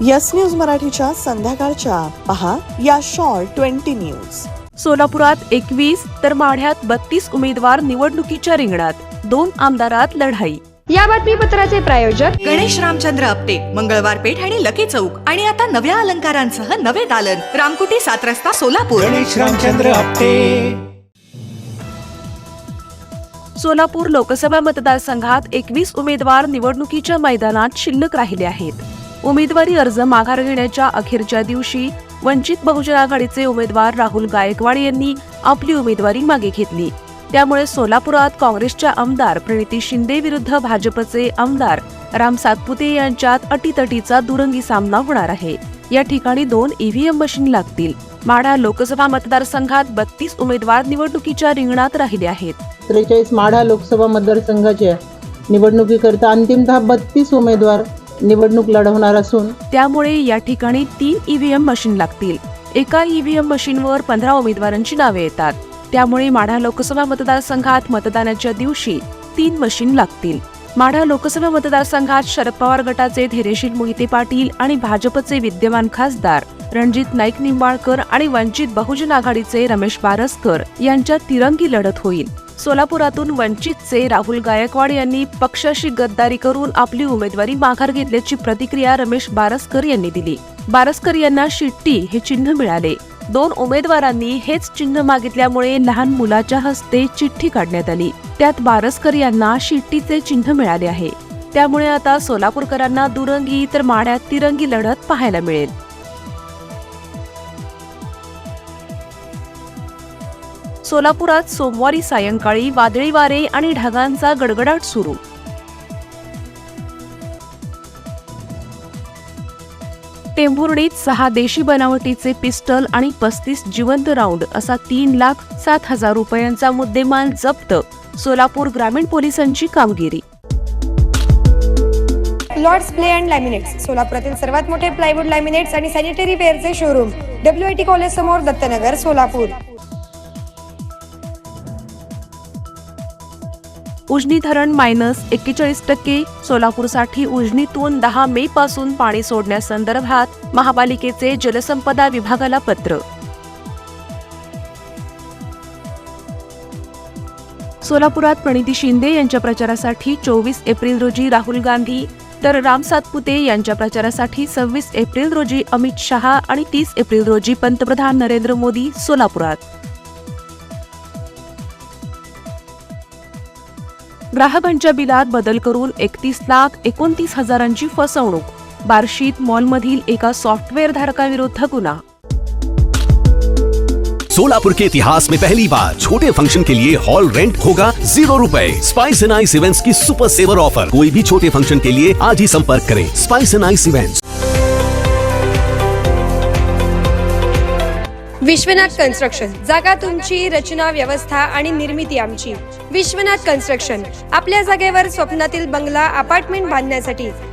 Yes news मराठीच्या संध्याकाळच्या. पहा या शॉर्ट ट्वेंटी न्यूज. सोलापुरात एकवीस तर माढ्यात बत्तीस उमेदवार निवडणुकीच्या रिंगणात. दोन आमदारात लढाई. या बातमीपत्राचे प्रायोजक गणेश रामचंद्र आपटे मंगळवार पेठ आणि लकी चौक. आणि आता नव्या अलंकारांसह नवे दालन. रामकुटी सात रस्ता सोलापूर. गणेश रामचंद्र आपटे. सोलापूर लोकसभा मतदारसंघात एकवीस उमेदवार निवडणुकीच्या मैदानात शिल्लक राहिले आहेत. उमेदवारी अर्ज माघार घेण्याच्या अखेरच्या दिवशी वंचित बहुजन आघाडीचे उमेदवार राहुल गायकवाड यांनी आपली उमेदवारी मागे घेतली. त्यामुळे सोलापुरात काँग्रेसच्या आमदार प्रणिती शिंदे विरुद्ध भाजपचे आमदार राम सातपुते यांच्यात अटीतटीचा दुरंगी सामना होणार आहे. या ठिकाणी दोन ईव्हीएम मशीन लागतील. माढा लोकसभा मतदारसंघात बत्तीस उमेदवार निवडणुकीच्या रिंगणात राहिले आहेत. त्रेचाळीस माढा लोकसभा मतदारसंघाच्या निवडणुकीकरता अंतिमतः बत्तीस उमेदवार निवडणूक लढवणार असून त्यामुळे या ठिकाणी तीन ईव्हीएम मशीन लागतील. एका ईव्हीएम मशीनवर पंधरा उमेदवारांची नावे येतात. त्यामुळे माढा लोकसभा मतदारसंघात मतदानाच्या दिवशी तीन मशीन लागतील. माढा लोकसभा मतदारसंघात शरद पवार गटाचे धैर्यशील मोहिते पाटील आणि भाजपचे विद्यमान खासदार रणजित नाईक निंबाळकर आणि वंचित बहुजन आघाडीचे रमेश बारसकर यांच्यात तिरंगी लढत होईल. सोलापुरातून वंचितचे राहुल गायकवाड यांनी पक्षाशी गद्दारी करून आपली उमेदवारी माघार घेतल्याची प्रतिक्रिया रमेश बारसकर यांनी दिली. बारसकर यांना शिट्टी हे चिन्ह मिळाले. दोन उमेदवारांनी हेच चिन्ह मागितल्यामुळे लहान मुलाच्या हस्ते चिठ्ठी काढण्यात आली. त्यात बारसकर यांना शिट्टीचे चिन्ह मिळाले आहे. त्यामुळे आता सोलापूरकरांना दुरंगी तर माड्यात तिरंगी लढत पाहायला मिळेल. सोलापुरात सोमवारी सायंकाळी वादळी वारे आणि ढगांचा गडगडाट सुरू. टेंभुर्णीत सहा देशी बनावटीचे पिस्टल आणि पस्तीस जिवंत राऊंड असा तीन लाख सात हजार रुपयांचा मुद्देमाल जप्त सोलापूर ग्रामीण पोलिसांची कामगिरी. लॉर्ड्स प्ले अँड लॅमिनेट्स सोलापुरातील सर्वात मोठे प्लायवूड लॅमिनेट्स आणि sanitary वेअरचे showroom W I T college समोर दत्तनगर सोलापूर. उजनी धरण मायनस एक्केचाळीस टक्के. सोलापूरसाठी उजनीतून दहा मे पासून पाणी सोडण्यासंदर्भात महापालिकेचे जलसंपदा विभागाला पत्र. सोलापुरात प्रणिती शिंदे यांच्या प्रचारासाठी चोवीस एप्रिल रोजी राहुल गांधी तर राम सातपुते यांच्या प्रचारासाठी सव्वीस एप्रिल रोजी अमित शहा आणि तीस एप्रिल रोजी पंतप्रधान नरेंद्र मोदी सोलापुरात. ग्राहकांच्या बिलात बदल करून एकतीस लाख एकोणतीस हजारांची फसवणूक. बार्शीत मॉलमधील एका सॉफ्टवेअर धारकाविरुद्ध गुन्हा. सोलापुर के इतिहास में पहली बार छोटे फंक्शन के लिए हॉल रेंट होगा जीरो रूपए. स्पाइस एंड आइस इवेंट्स की सुपर सेवर ऑफर कोई भी छोटे फंक्शन के लिए आज ही संपर्क करें. Spice and ice events Vishwanath construction. जागा तुमची रचना व्यवस्था आणि निर्मिती आमची. विश्वनाथ कन्स्ट्रक्शन. आपल्या जागेवर स्वप्नातील बंगला अपार्टमेंट बांधण्यासाठी.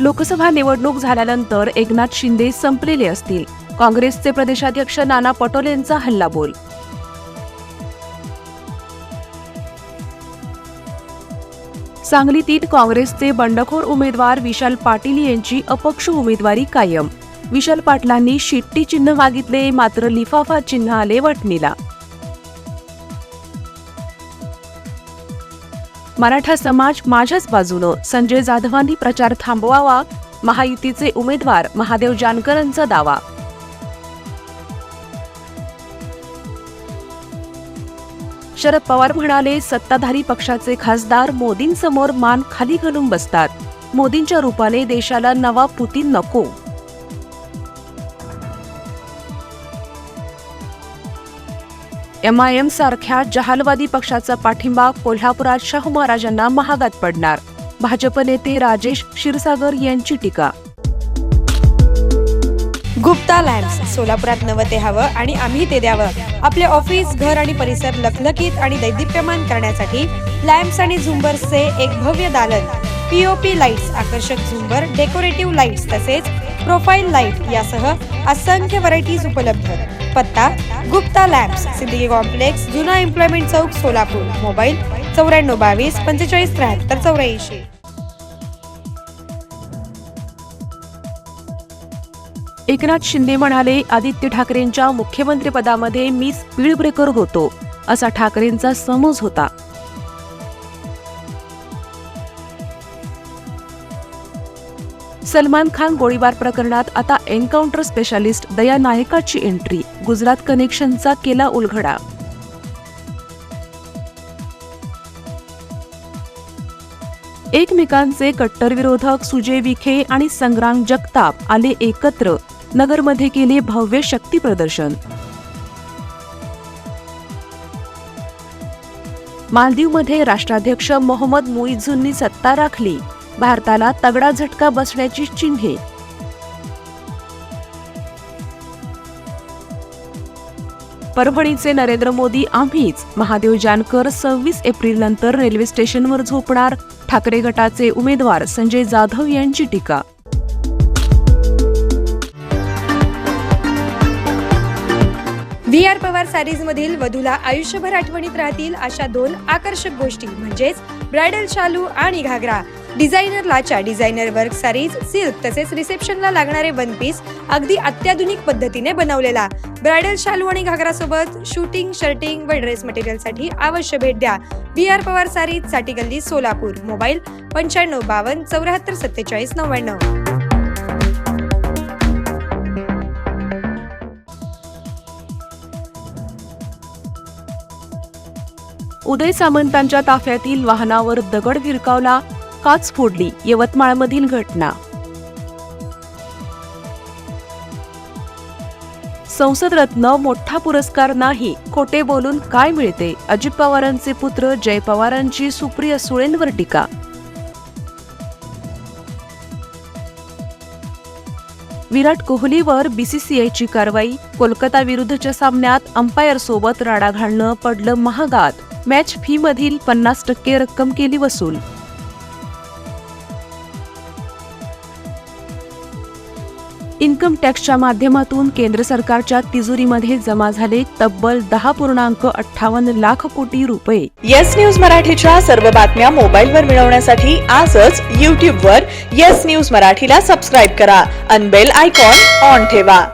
लोकसभा निवडणूक झाल्यानंतर एकनाथ शिंदे संपलेले असतील. काँग्रेसचे प्रदेशाध्यक्ष नाना पटोलेंचा हल्लाबोल. सांगलीतील काँग्रेसचे बंडखोर उमेदवार विशाल पाटील यांची अपक्ष उमेदवारी कायम. विशाल पाटलांनी शिट्टी चिन्ह मागितले मात्र लिफाफा चिन्ह आले वटणीला. मराठा समाज माझ्याच बाजूनं. संजय जाधवांनी प्रचार थांबवावा महायुतीचे उमेदवार महादेव जानकरांचा दावा. शरद पवार म्हणाले सत्ताधारी पक्षाचे खासदार मोदींसमोर मान खाली घालून बसतात. मोदींच्या रूपाने देशाला नवा पुतीन नको. एमआयएम सारख्या जहालवादी पक्षाचा पाठिंबा कोल्हापुरात शाहू महाराजांना महागात पडणार. भाजप नेते राजेश क्षीरसागर यांची टीका. गुप्ता लॅम्प्स सोलापुरात नवं ते हवं आणि आम्ही ते द्यावं. आपले ऑफिस घर आणि परिसर लखलखीत आणि दैदिप्यमान करण्यासाठी लॅम्प्स आणि झुंबर्सचे एक भव्य दालन. पीओपी लाईट्स आकर्षक झुंबर डेकोरेटिव्ह लाईट्स तसेच प्रोफाईल लाइट यासह असंख्य व्हरायटीज उपलब्ध. पत्ता गुप्ता लॅब्स सिद्दीकी कॉम्प्लेक्स जुना एम्प्लॉयमेंट चौक सोलापूर. मोबाईल चौऱ्याण्णव बावीस पंचेचाळीस त्र्याहत्तर चौऱ्याऐंशी. एकनाथ शिंदे म्हणाले आदित्य ठाकरेंच्या मुख्यमंत्रीपदामध्ये मी स्पीड ब्रेकर होतो असा ठाकरेंचा समज होता. सलमान खान गोळीबार प्रकरणात आता एन्काउंटर स्पेशालिस्ट दया नायकाची एंट्री. गुजरात कनेक्शनचा केला उलघडा एकमेकांचे कट्टर विरोधक सुजय विखे आणि संग्राम जगताप आले एकत्र. नगरमध्ये केले भव्य शक्ती प्रदर्शन. मालदीवमध्ये राष्ट्राध्यक्ष मोहम्मद मुइझूंनी सत्ता राखली. भारताला तगडा झटका बसण्याची चिन्हे. परभणीचे नरेंद्र मोदी आम्हीच. महादेव जानकर सव्वीस एप्रिल नंतर रेल्वे स्टेशनवर झोपणार. ठाकरे गटाचे उमेदवार संजय जाधव यांची टीका. व्ही आर पवार सॅरीज मधील वधूला आयुष्यभर आठवणीत राहतील अशा दोन आकर्षक गोष्टी. म्हणजेच ब्रायडल शालू आणि घागरा. डिझायनर लाचा डिझायनर वर्क सारीज सिल्क तसेच रिसेप्शनला लागणारे वन पीस अगदी अत्याधुनिक पद्धतीने बनवलेला. ब्रायडल शालू आणि घागरासोबत शूटिंग शर्टिंग व ड्रेस मटेरियलसाठी अवश्य भेट द्या. बी आर पवार सारीजसाठी गल्ली सोलापूर. मोबाईल पंच्याण्णव बावन्न चौऱ्याहत्तर सत्तेचाळीस नव्याण्णव. उदय सामंतांच्या ताफ्यातील वाहनावर दगड भिरकावला काच फोडली. यवतमाळमधील घटना. संसद रत्न मोठा पुरस्कार नाही खोटे बोलून काय मिळते? अजित पवारांचे पुत्र जय पवारांची सुप्रिया सुळेंवर टीका. विराट कोहलीवर बीसीसीआयची कारवाई कोलकाता विरुद्धच्या सामन्यात अंपायर सोबत राडा घालणं पडलं महागात. मॅच फीमधील पन्नास टक्के रक्कम केली वसूल इन्कम टॅक्सच्या माध्यमातून केंद्र सरकारच्या तिजोरीमध्ये जमा झाले तब्बल दहा पूर्णांक अठ्ठावन्न लाख कोटी रुपये. येस न्यूज मराठीच्या सर्व बातम्या मोबाईलवर मिळवण्यासाठी आजच यूट्यूबवर येस न्यूज मराठीला सबस्क्राईब करा. अनबेल आयकॉन ऑन ठेवा.